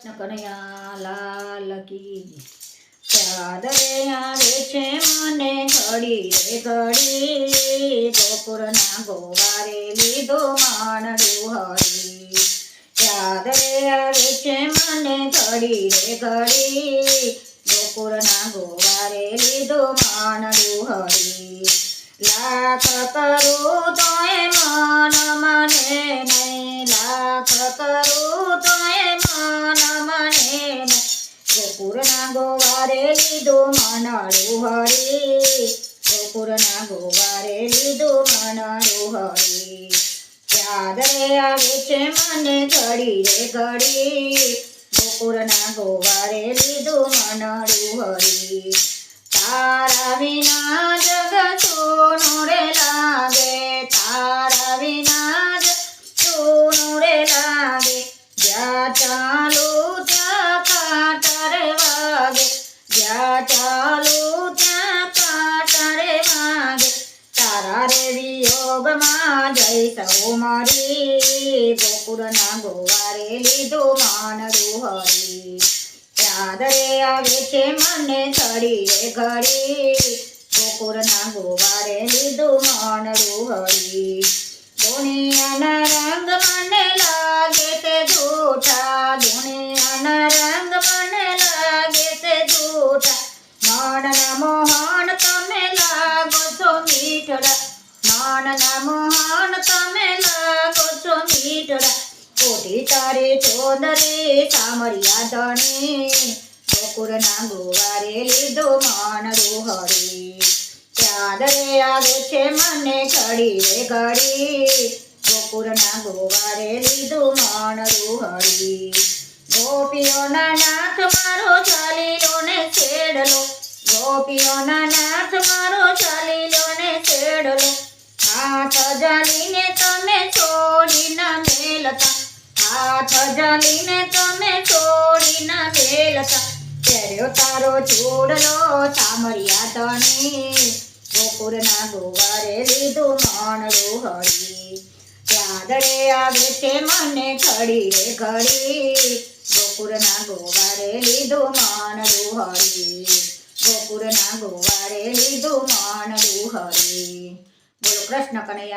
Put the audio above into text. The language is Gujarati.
કનૈયા લાલ કી ચાદરે આવે છે મને ઘડી રે ઘડી. ગોપુરના ગોવારે લીધો માણડું હરી. ચાદરે આવે છે મને ઘડી રે ઘડી. ગોપુરના ગોવારે લીધો માણડું હરી. લાખ કરું તો મન લીધું મનડું હરી. ગોકુળના ગોવારે લીધું મનડું હરી. યાદ રે આવે છે મને ઘડી રે ઘડી. ગોકુળના ગોવારે લીધું મનડું હરી. તારા વિના જગ સોનું રે લાગે. તારા વિના વિયોગમાં જઈ સૌ મારી ગોકુળના ગોવારે લીધું માનડું હરી ચાદરે આવે છે મને ઘડી ઘડી ગોકુળના ગોવારે લીધું માનડું હરી તારે ચોદરે સામરિયા ધણી ગોકુળના ગોવારે લીધો માણડું હરી યાદ આવે છે મને ઘડી ઘડી. ગોકુરના ગોવારે લીધું માણડું હરી ગોપીઓના મારો ચાલીલો છેડલો. ગોપીઓના મારો ચાલીલો છેડલો. હાથ જાલીને તમે છોડી ના મેલતા. હાથ જાલીને તમે છોડી ના મેલતા ચેર્યો તારો ચૂડલો સામરિયા તણી ગોકુળના ગોવારે લીધું માણડું હરી ચાદરે આવે છે મને ઘડી રે ઘડી. ગોકુળના ગોવારે લીધું માણડું હળી. ગોકુળના ગોવારે લીધું માણડું હરી બોલો કૃષ્ણ કનૈયા.